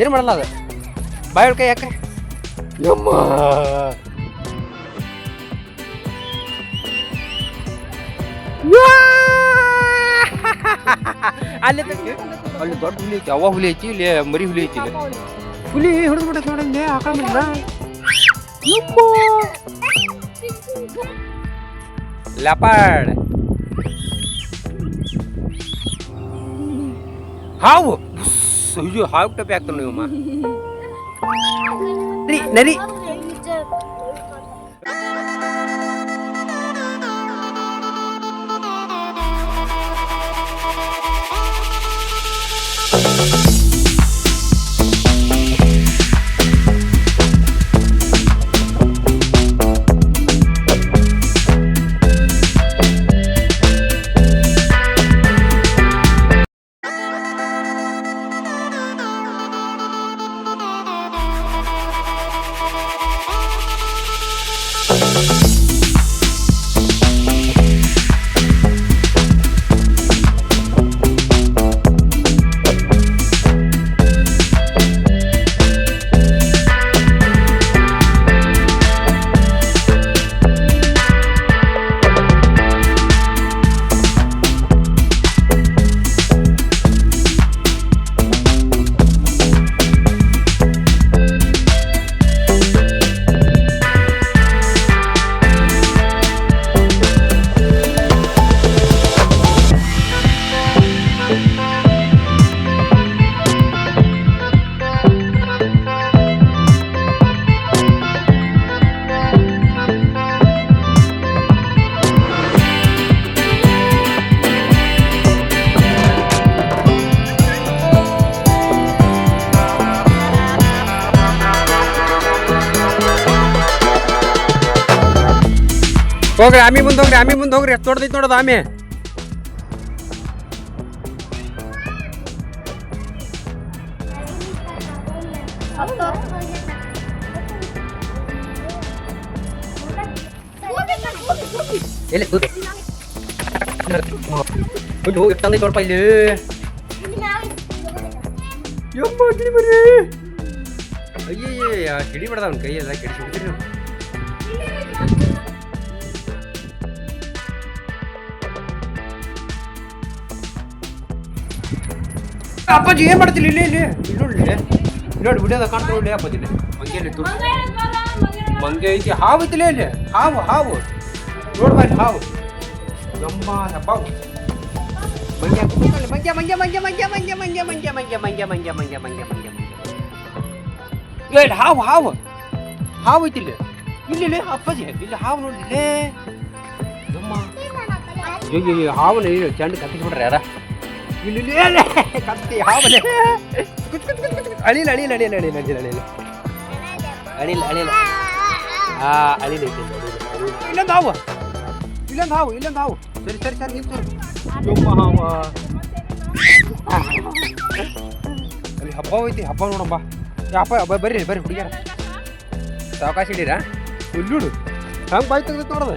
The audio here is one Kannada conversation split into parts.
ಏನು ಮಾಡಲ್ಲ ಅದು? ಬಾಯಿ ಕೈ ಯಾಕೆ ಯಮ್ಮ. ಅಲ್ಲಿ ಅಲ್ಲಿ ದೊಡ್ಡ ಹುಲಿ ಐತಿ ಅವ ಹುಲಿ ಐತಿ ಇಲ್ಲಿ ಮರಿ ಹುಲಿ ಐತಿ ಇಲ್ಲಿ. ಹುಲಿ ಹಿಡಿದು ಬಿಟ್ಟೈತಿ ನೋಡಂಗೆ ಆಕಳ ಮರಿನ ಲೆಪಾಡ್ ಹಾವು. হুজুর হাওকটা প্যাক করে নেব মা। নারী ಹೋಗ್ರಿ, ಆಮಿ ಮುಂದೆ ಹೋಗ್ರಿ, ಆಮಿ ಮುಂದೆ ಹೋಗ್ರಿ, ಎಷ್ಟು ದೊಡ್ಡದೈತೆ ನೋಡೋದು ಆಮಿ. ಎಲ್ಲಿ ಹೋಗಿ ಹೋಗಿ ಎಷ್ಟು ನೋಡಪ್ಪ ಇಲ್ಲಿ? ಯಪ್ಪ ಗಿಡಿ ಬರ್ರಿ. ಅಯ್ಯಯ್ಯ ಗಿಡಿ ಬಿಡದ ಅಪ್ಪಾಜಿ ಏನ್ ಮಾಡ್ತಿಲ್ಲ ಇಲ್ಲಿ ಇಲ್ಲಿ ಇಲ್ಲಿ ನೋಡಿ ಇಲ್ಲಿ ನೋಡಿ ವಿಡಿಯೋದ ಕಾಣ್ತಾ ಇಲ್ಲಿ ಅಪ್ಪಾಜಿ ಮಂಗೆಯಲ್ಲಿ ತುಳು ಮಂಗೆ ಐತಿ ಹಾವು ಐತಿಲ್ಲ ಇಲ್ಲಿ ಹಾವು ಹಾವು ನೋಡ್ಬಾರಿ ಹಾವು ನಮ್ಮ ಹಬ್ಬ ಮಂಗ್ಯ ಮಂಗ್ಯ ಮಂಗ್ಯ ಮಂಗ್ಯ ಮಂಗ್ಯ ಮಂಗ್ಯ ಮಂಗ್ಯ ಮಂಗ್ಯ ಮಂಗ್ಯ ಮಂಗ್ಯ ಮಂಗ್ಯ ಮಂಗ್ಯ ಮಂಗ್ಯ ಮಂಗ್ಯ ಮಂಗ್ಯ ಇಲ್ಲಿ ಹಾವು ಹಾವು ಹಾವು ಐತಿ ಇಲ್ಲಿ ಅಪ್ಪಾಜಿ ಇಲ್ಲಿ ಹಾವು ನೋಡಿ ಇಲ್ಲೇ ನಮ್ಮ ಹಾವು ಚೆಂಡ ಕತ್ತಿಸ್ಬಿಟ್ರೆ ಯಾರ ಇಲ್ಲಿ ಕತ್ತಿ ಹಾವಲೆ ಅಳಿಲ್ ಅಳಿಲ್ ಅಳಿಲ್ ಅಳಿಲ್ ಅಳಿಲ ಅಳಿಲ್. ಅಳಿಲ್ ಅಳಿಲ್. ಆ ಅಳಿಲ್. ಇಲ್ಲೊಂದು ಹಾವು. ಇಲ್ಲೊಂದು ಹಾವು ಇಲ್ಲೊಂದು ಹಾವು. ಸರಿ ಸರಿ ಸರಿ ನಿಂತು ಯಮ್ಮ ಹಾವ. ಅಲ್ಲಿ ಹಬ್ಬ ಐತಿ ಹಬ್ಬ ನೋಡಮ್ಮ ಯಪ್ಪ ಹಬ್ಬ ಬರ್ರಿ ಬರ್ರಿ ಹುಡುಗ್ಯಾರ. ಸಾವಕಾಶ ಇಡೀರಾ ಹುಲ್ಲುಡು ಹಂಗೆ ಬಾಯ್ ತೆಗ್ದು ನೋಡೋದು.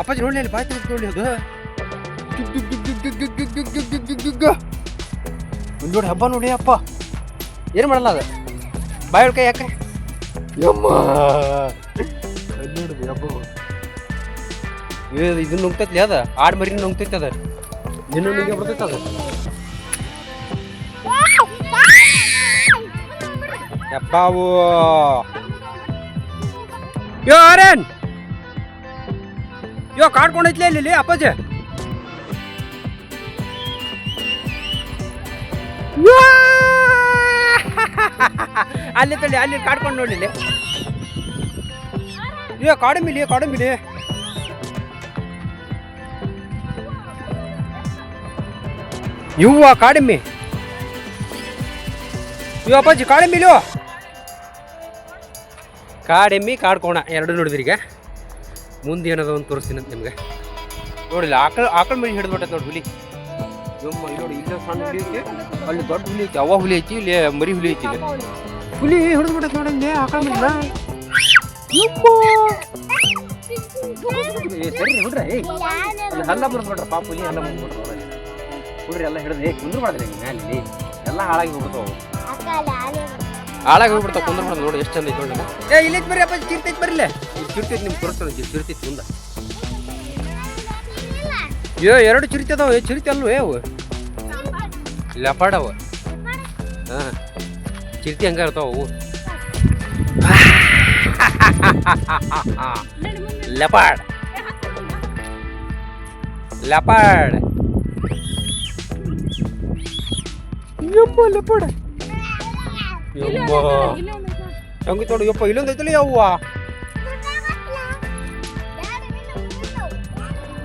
ಅಪ್ಪಾಜಿ ನೋಡಲಿ ಬಾಯಿ ನೋಡಲಿ ಅದು. ಒಂದು ನೋಡಿ ಹಬ್ಬ ನೋಡಿ ಅಪ್ಪ. ಏನು ಮಾಡಲ್ಲ ಅದು? ಬಾಯಿ ಕೈ ಯಾಕೆ ಯಮ್ಮ. ನೋಡಿದ್ವಿ ಹಬ್ಬ ಇದು ಇದನ್ನ ನುಂಗ್ತೈತಿ ಅದ? ಆಡ್ ಮರಿ ನುಂಗ್ತೈತಿ ಅದ. ನಿನ್ನ ನುಂಗೆ ಬಿಡ್ತೈತೆ ಅದು. ಯಪ್ಪಾವು ಯೋ ಆರೇನ್ ಯೋ, ಕಾಡ್ಕೊಂಡೈತ್ಲೇ ಇಲ್ಲಿ, ಅಪ್ಪಾಜಿ. ಅಲ್ಲಿ ತಳ್ಳಿ, ಅಲ್ಲಿ ಕಾಡ್ಕೊಂಡು ನೋಡಿ ಇಲ್ಲಿ. ಅಯ್ಯೋ ಕಾಡಂಬಿಲಿ ಕಾಡಂಬಿಲಿ ಇವ್ವ ಕಾಡಂಬಿ ಇವ ಅಪ್ಪಾಜಿ ಕಾಡಂಬಿಲು ಕಾಡೆಮ್ಮಿ ಕಾಡ್ಕೋಣ, ಎರಡು ನೋಡಿದ್ರಿ ಈಗ. ಮುಂದೆ ಏನದ ಒಂದು ತೋರಿಸ್ತೀನಿ ಅಂತ ನಿಮಗೆ. ನೋಡಿಲ್ಲ ಆಕಳ ಆಕಳ ಮೇಲೆ ಹಿಡಿದು ಬಿಟ್ಟೈತೆ ನೋಡಿ ಹುಲಿ. ನೋಡಿ, ಇಲ್ಲ ಸಣ್ಣ ಹುಲಿ ಐತಿ, ಅಲ್ಲಿ ದೊಡ್ಡ ಹುಲಿ ಐತಿ ಅವ ಹುಲಿ ಐತಿ, ಇಲ್ಲಿ ಮರಿ ಹುಲಿ ಐತಿ ಹುಲಿ ಹಿಡಿದು ಬಿಟ್ಟೈತೆ ನೋಡಿ ಇಲ್ಲಿ ಆಕಳ ಏ ಸರಿ ಬಿಡ್ರಿ ಏ. ಅಲ್ಲಿ ಹಲ್ಲ ಮುರಿದ್ಬಿಟ್ರ ಪಾಪ ಹುಲಿ ಹಲ್ಲ ಮುರಿದ್ಬಿಟ್ರ ಹುಡ್ರಿ ಎಲ್ಲ ಹಿಡಿದು ಏ ಕುಂದ್ರ ಮಾಡಿದ್ರಿ ಮ್ಯಾಲೆ ಎಲ್ಲ ಹಾಳಾಗಿ ಹೋಗ್ಬಿಡ್ತಾವ ಹಾಳಾಗಿ ಹೋಗ್ಬಿಡ್ತಾವ ಕುಂದ್ರ ಬಿಡೋದು ನೋಡಿ ಎಷ್ಟು ಚಂದ ಐತೆ ನೋಡಿ ಏ ಇಲ್ಲಿ ಬರ್ರಿ ಅಪ್ಪ ಚಿರ್ತೈತೆ ಬರಿಲ್ಲ ಇಲ್ಲಿ ಚಿರ್ತೈತೆ ನಿಮ್ಗೆ ತೋರಿಸ್ತಾನೆ ಚಿರ್ತೈತೆ ಮುಂದೆ ಏ ಎರಡು ಚಿರಿತೆ ಅದಾವ ಚಿರಿತೆ ಅಲ್ವೇ ಅವು? ಲೆಪಾಡವ ಹಾಂ. ಚಿರಿತೆ ಹಂಗ ಇರ್ತಾವ ಅವು. ಲೆಪಾಡ್ ಲೆಪಾಡ್ ಯಮ್ಮ ಲೆಪಾಡ್ ಯಮ್ಮ. ಹಂಗೆ ತೋಡು ಯಪ್ಪ ಇಲ್ಲೊಂದು ಐತಲ್ಲ ಯವ್ವ?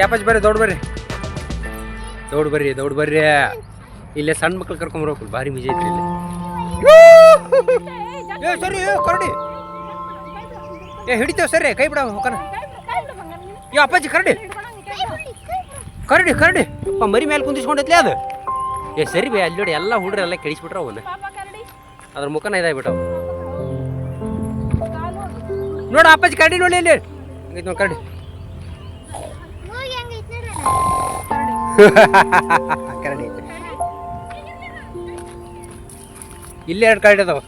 ಯಾಪಚ್ ಬರ್ರಿ ದೌಡ್ ಬರ್ರಿ. ದೌಡ್ ಬರ್ರಿ ದೌಡ್ ಬರ್ರಿ. ಇಲ್ಲೇ ಸಣ್ಣ ಮಕ್ಳು ಕರ್ಕೊಂಬರ್ಬೇಕು ಭಾರಿ ಮಜಾ ಐತ್ರಿ ಇಲ್ಲಿ. ಏ ಸರಿ ಏ ಕರಡಿ ಏ ಹಿಡಿತೇವ್ ಸರಿ ಕೈ ಬಿಡ ಹೋಗನ ಏ ಅಪ್ಪಾಜಿ ಕರಡಿ ಕರಡಿ ಕರಡಿ ಅಪ್ಪ ಮರಿ ಮೇಲೆ ಕುಂದಿಸ್ಕೊಂಡೈತ್ಲೆ ಅದು ಏ ಸರಿ ಬೇ ಅಲ್ಲಿ ನೋಡಿ ಎಲ್ಲ ಹುಡ್ರಿ ಎಲ್ಲ ಕೆಡಿಸ್ಬಿಟ್ರ ಅವನ್ನ ಅದ್ರ ಮುಖನ ಇದಾಗ್ಬಿಟ್ಟವು ನೋಡು ಅಪ್ಪಾಜಿ ಕರಡಿ ನೋಡಿ ಇಲ್ಲಿ ಹಂಗೈತ್ ನೋಡಿ ಕರಡಿ ಕರಡಿ ಐತೆ ಇಲ್ಲೇ ಎರಡು ಕಾರ್ಡ್ ಅದಾವ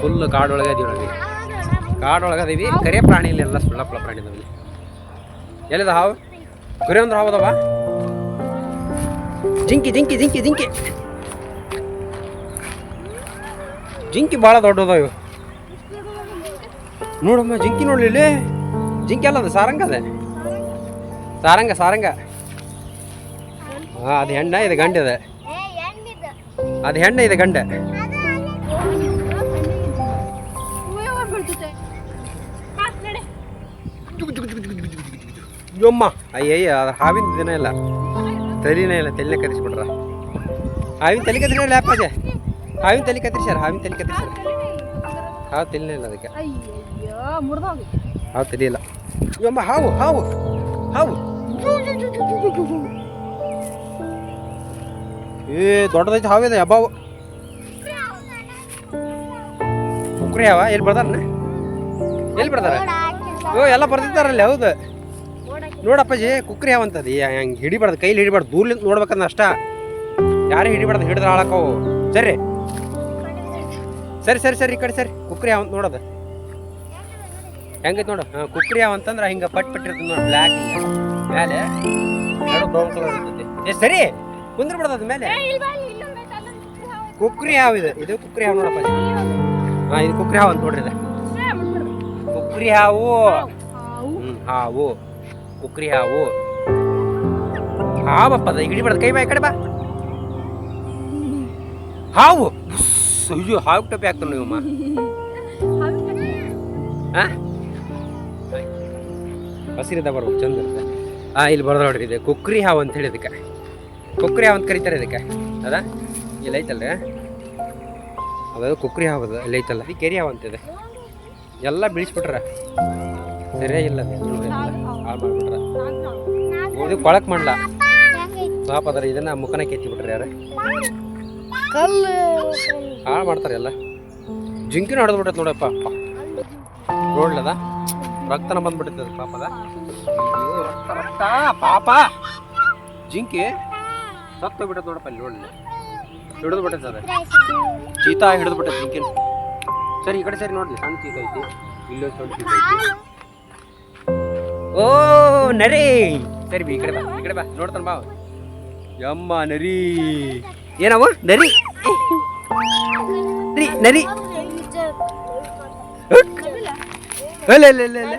ಫುಲ್ ಕಾಡೊಳಗೆ ಅದೀವಿ ನೋಡಿ ಕಾಡೊಳಗೆ ಅದೀವಿ ಕರೆ ಪ್ರಾಣಿ ಇಲ್ಲ, ಎಲ್ಲ ಸುಳ್ಳಪ್ಪಳ ಪ್ರಾಣಿ ಇದಾವೆ ಎಲ್ಲಿದ ಹಾವು? ಕರೆ ಅಂದ್ರೆ ಹಾವು ಅದಾವ? ಜಿಂಕಿ ಜಿಂಕಿ ಜಿಂಕಿ ಜಿಂಕಿ. ಜಿಂಕಿ ಭಾಳ ದೊಡ್ಡದಾವ ಇವು. ನೋಡಮ್ಮ, ಜಿಂಕಿ ನೋಡ್ಲಿ ಜಿಂಕಿ ಅಲ್ಲ ಅದು. ಸಾರಂಗ ಸಾರಂಗ. ಹಾಂ ಅದು ಹೆಣ್ಣ ಇದು ಗಂಡ ಇದೆ. ಅದು ಹೆಣ್ಣ ಇದು ಗಂಡ. ಯಮ್ಮ. ಅಯ್ಯಯ್ಯ ಅದು ಹಾವಿನ ದಿನ ಇಲ್ಲ. ತಲಿನೇ ಇಲ್ಲ ತಲೆ ಕತ್ತಿಸ್ಬಿಟ್ರ ಹಾವಿನ ತಲೆ ಕತ್ತಿರಲ್ಲ ಯಾಪಾಜೆ ಹಾವಿನ ತಲೆ ಕತ್ತಿರ್ಸ್ಯಾರ ಹಾವಿನ ತಲೆ ಕತ್ತಿರ್ಸ್ಯಾರ ಹಾವು ತಲೆನೇ ಇಲ್ಲ ಅದಕ್ಕೆ. ಹಾವು ತಲೆ ಇಲ್ಲ. ಯಮ್ಮ ಹಾವು ಹಾವು. ಹಾವು. ಏ, ದೊಡ್ಡದೈತೆ ಹಾವಿದೆ ಅಬ್ಬಾವು ಕುಕ್ರಿ ಯಾವ ಎಲ್ಲಿ ಬರ್ದಾರ ಎಲ್ಲಿ ಬರ್ತಾರೆ ಓ, ಎಲ್ಲ ಬರ್ತಿದ್ದಾರಲ್ಲ ಹೌದು. ನೋಡಪ್ಪಾಜಿ, ಕುಕ್ರಿ ಯಾವ ಅಂತದ. ಹಂಗೆ ಹಿಡಿಬಾರ್ದು, ಕೈಲಿ ಹಿಡಿಬಾರ್ದು, ದೂರ್ಲಿಂದ ನೋಡ್ಬೇಕಂದ ಅಷ್ಟ. ಯಾರೇ ಹಿಡಿಬಾರ್ದು, ಹಿಡಿದ್ರೆ ಹಾಳಕ್ಕವು ಸರಿ. ಸರಿ ಸರಿ ಸರಿ, ಈ ಕಡೆ ಸರಿ. ಕುಕ್ರಿ ಯಾವ ಅಂತ ನೋಡೋದು. ಹೆಂಗೈತೆ ನೋಡು. ಹಾಂ, ಕುಕ್ರಿ ಯಾವ ಅಂತಂದ್ರೆ ಹಿಂಗೆ ಪಟ್ ಪಟ್ಟಿರ್ತದೆ ನೋಡಿ ಬ್ಲ್ಯಾಕ್ ಮೇಲೆ. ಎರಡು ಬ್ರೌನ್ ಕಲರ್ ಇರ್ತೈತಿ ಏ ಸರಿ. ಕುಂದ್ರ ಬಿಡ್ತದ ಮೇಲೆ. ಕುಕ್ರಿ ಹಾವು ಇದು. ಇದು. ಕುಕ್ರಿ ಹಾವು ನೋಡಪ್ಪ. ಹಾಂ ಇದು ಕುಕ್ರಿ ಹಾವು ಅಂತ ನೋಡ್ರಿ ಇದು. ಕುಕ್ರಿ ಹಾವು. ಹಾವು. ಕುಕ್ರಿ ಹಾವು. ಹಾವಪ್ಪ ಅದು ಬಿಡದ. ಕೈ ಬಾ ಈ ಕಡೆ ಬಾ. ಹಾವು. ಅಯ್ಯೋ ಹಾವು ಟೊಪ್ಪಿ ಹಾಕ್ತಾನೆ ನೀವಮ್ಮ ಹಾಂ ಹಸಿರಿದ ಬರ್ಬೇಕು ಚಂದ ಇರುತ್ತೆ. ಹಾಂ ಇಲ್ಲಿ ಬರ್ದ ನೋಡ್ರಿ ಇದು ಕುಕ್ರಿ ಹಾವು ಅಂತ ಹೇಳಿ ಇದಕ್ಕೆ. ಕುಕ್ರಿ ಹಾವು ಅಂತ ಕರೀತಾರೆ ಇದಕ್ಕೆ. ಅದ ಇಲ್ಲಿ ಐತಲ್ರಿ? ಅದು ಕುಕ್ರಿ ಹಾವು ಅದು ಇಲ್ಲಿ ಐತಲ್ಲ. ಈ ಕೆರಿ ಹಾವು ಅಂತಿದೆ ಎಲ್ಲ ಬೀಳಿಸ್ಬಿಟ್ರ. ಸರಿಯಾಗಿಲ್ಲ ಹಾಳು ಮಾಡ್ಬಿಟ್ರ. ಇದು ಕೊಳಕ್ ಮಾಡ್ಲ. ಪಾಪ ಅದ್ರ ಇದನ್ನ ಮುಖನ ಕೆತ್ತಿ ಬಿಟ್ರಿ ಯಾರು ಹಾಳು ಮಾಡ್ತಾರೆ ಎಲ್ಲ. ಜಿಂಕಿನ ಹೊಡೆದು ಬಿಟ್ಟೈತೆ ನೋಡಪ್ಪ. ನೋಡ್ಲದ ರಕ್ತನ ಬಂದ್ಬಿಟ್ಟೈತೆ ಅದು ಪಾಪದ. ರಕ್ತ ರಕ್ತ, ಪಾಪ. ಜಿಂಕಿ ಸತ್ತು ಬಿಟ್ಟದ ನೋಡಪ್ಪ ಇಲ್ಲಿ ಒಳ್ಳೆ ಹಿಡಿದು ಬಿಟ್ಟೈತೆ ಅದ ಚೀತಾ ಹಿಡಿದು ಬಿಟ್ಟೈತೆ ಜಿಂಕಿನ ಸರಿ, ಈ ಕಡೆ ಸರಿ ನೋಡ್ಲಿ. ಸಣ್ಣ ಚೀತ ಐತಿ. ಇಲ್ಲೊಂದು ಸಣ್ಣ ಚೀತ ಐತಿ. ಓ, ನರಿ. ಸರಿ ಈ ಕಡೆ ಬಾ, ಈ ಕಡೆ ಬಾ. ನೋಡ್ತಾನೆ ಬಾ ಯಮ್ಮ, ನರಿ. ಏನವ ನರಿ. ನರಿ ನರಿ. ಇಲ್ಲ ಇಲ್ಲ ಇಲ್ಲ ಇಲ್ಲ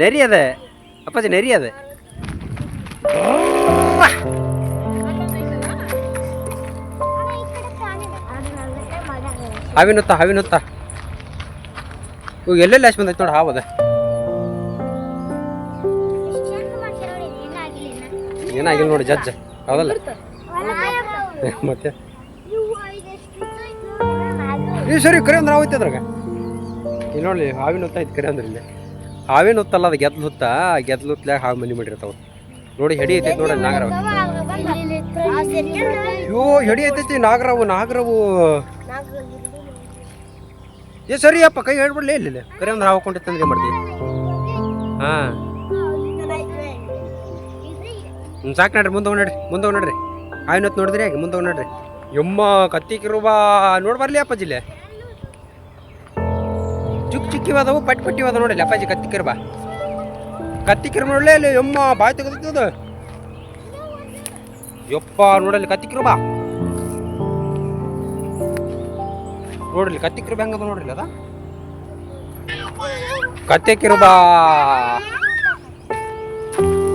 ನರಿ ಅದ. ಅಪ್ಪಾಜಿ ನೆರಿ ಹೊತ್ತ ಹಾವಿನ ಹೊತ್ತ ಇವಾಗ ಎಲ್ಲೆಲ್ಲಿ ಅಷ್ಟು ಬಂದೈತೆ ನೋಡಿ ಹಾವದ ಏನಾಗಿಲ್ಲ ನೋಡಿ ಜಜ್ಜ. ಹೌದಲ್ಲ? ಮತ್ತೆ? ಈ ಸರಿ ಕರೆ ಅಂದ್ರೆ ಹೋಯ್ತದ್ರಾಗ ನೋಡಿ, ಹಾವಿನ ಹೊತ್ತ ಕರೆ ಅಂದ್ರೆ ಇಲ್ಲಿ ಹಾವಿನ ಹೊತ್ತಲ್ಲ, ಅದು ಗೆದ್ಲು ಹೊತ್ತ ಗೆದ್ಲು ಹೊತ್ಲಾಗ ಹಾವು ಮನೆ ಮಾಡಿರ್ತಾವ. ನೋಡಿ, ಹೆಡಿ ಐತೈತೆ ನೋಡಿ ನಾಗರಾವ್. ಅಯ್ಯೋ ಹೆಡಿ ಐತೈತಿ ನಾಗರವು ನಾಗರವು. ಏ, ಸರಿ ಅಪ್ಪ, ಕೈ ಹೇಳ್ಬಿಡ್ಲೇ ಇಲ್ಲ ಕರೆ ಅಂದ್ರೆ ಹಾವು ಕೊಂಡಿತ್ತಂದ್ರೆ ಮಾಡ್ತೀವಿ ಹಾಂ. ಹ್ಞೂ ಸಾಕು ನಡ್ರಿ, ಮುಂದೆ ನಡ್ರಿ, ಮುಂದೆ ಹೋಗಿ ಹಾವಿನ ಹೊತ್ತು ನೋಡಿದ್ರಿ ಮುಂದೆ ನಡ್ರಿ. ಯಮ್ಮ, ಕತ್ತಿ ಕಿರುಬಾ ಬರಲಿ ಅಪ್ಪಾಜಿಲೆ ಚುಕ್ ಚಿಕ್ಕಿ ಅದಾವು ಪಟ್ ಪಟ್ಟಿವ ಅದಾವ ನೋಡಿ ಅಪ್ಪಾಜಿ ಕತ್ತಿ ಬಾ. ಕತ್ತಿ ಕಿರು ನೋಡಿ ಇಲ್ಲಿ ಯಮ್ಮ ಬಾಯ್ ತೆಗೆದ ಯಪ್ಪ ನೋಡಲ್ಲಿ ಕತ್ತಿ ಕಿರುಬಾ ನೋಡ್ರಿ ಕತ್ತಿ ಕಿರುಬ ಹೆಂಗದ ನೋಡ್ರಿ ಅದ. ಕತ್ತೆ ಕಿರುಬಾ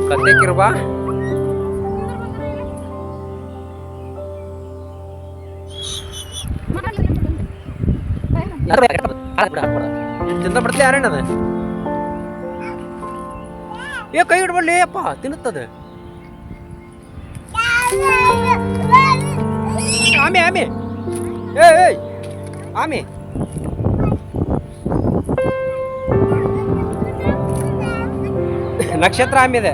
ಕತ್ತೆ ಕಿರುಬಾ ತಿಂದ ಬಿಡ್ತಲೆ ಯಾರೇನದ ಏ, ಕೈ ಇಡ್ಬಳ್ಳಿ ಅಪ್ಪ, ತಿನ್ನುತ್ತದೆ. ಆಮೆ ಆಮೆ. ಏ ಏಯ್ ಆಮೆ. ನಕ್ಷತ್ರ ಆಮೆ ಇದೆ.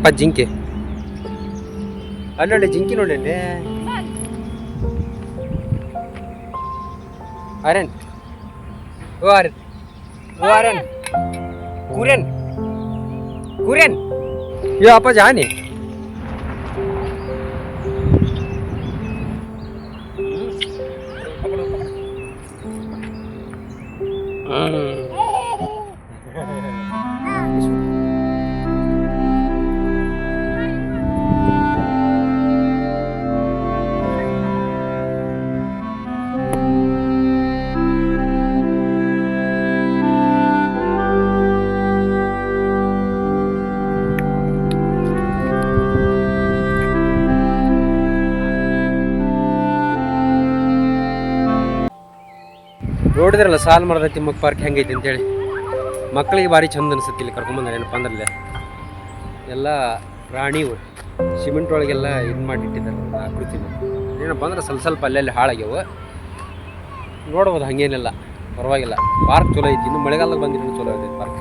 ಅಪ್ಪ ಜಿಂಕೆ. ಅಲ್ಲೊಳ್ಳೆ ಜಿಂಕಿ ನೋಡಿ ಅಲ್ಲಿ. ಆರ್ಯನ್ ಓ ಆರ್ಯನ್ ಓ ಆರ್ಯನ್ ಕುರ್ಯನ್? ಕುರ್ಯನ್? ಯೋ, ಅಪ್ಪ, ಜಾನಿ. ನೋಡಿದ್ರಲ್ಲ ಸಾಲ್ ಮರದ ತಿಮ್ಮಕ್ಕ ಪಾರ್ಕ್ ಹೆಂಗೈತಿ ಅಂತೇಳಿ? ಮಕ್ಕಳಿಗೆ ಭಾರಿ ಚಂದ ಅನಿಸುತ್ತೆ ಇಲ್ಲಿ ಕರ್ಕೊಂಬಂದ್ರೆ ಏನಪ್ಪ ಅಂದ್ರಲ್ಲಿ. ಎಲ್ಲ ಪ್ರಾಣಿವು ಸಿಮೆಂಟ್ ಒಳಗೆಲ್ಲ ಇದು ಮಾಡಿಟ್ಟಿದ್ದಾರೆ ಆಕೃತಿನ ಏನಪ್ಪ ಅಂದ್ರೆ ಸ್ವಲ್ಪ ಸ್ವಲ್ಪ ಅಲ್ಲೆಲ್ಲಿ ಹಾಳಾಗ್ಯವು. ನೋಡ್ಬೋದು ಹಾಗೇನಿಲ್ಲ, ಪರವಾಗಿಲ್ಲ. ಪಾರ್ಕ್ ಚಲೋ ಐತಿ, ಇನ್ನು ಮಳೆಗಾಲದಾಗ ಬಂದಿರೋ ಚಲೋ ಐತಿ ಪಾರ್ಕ್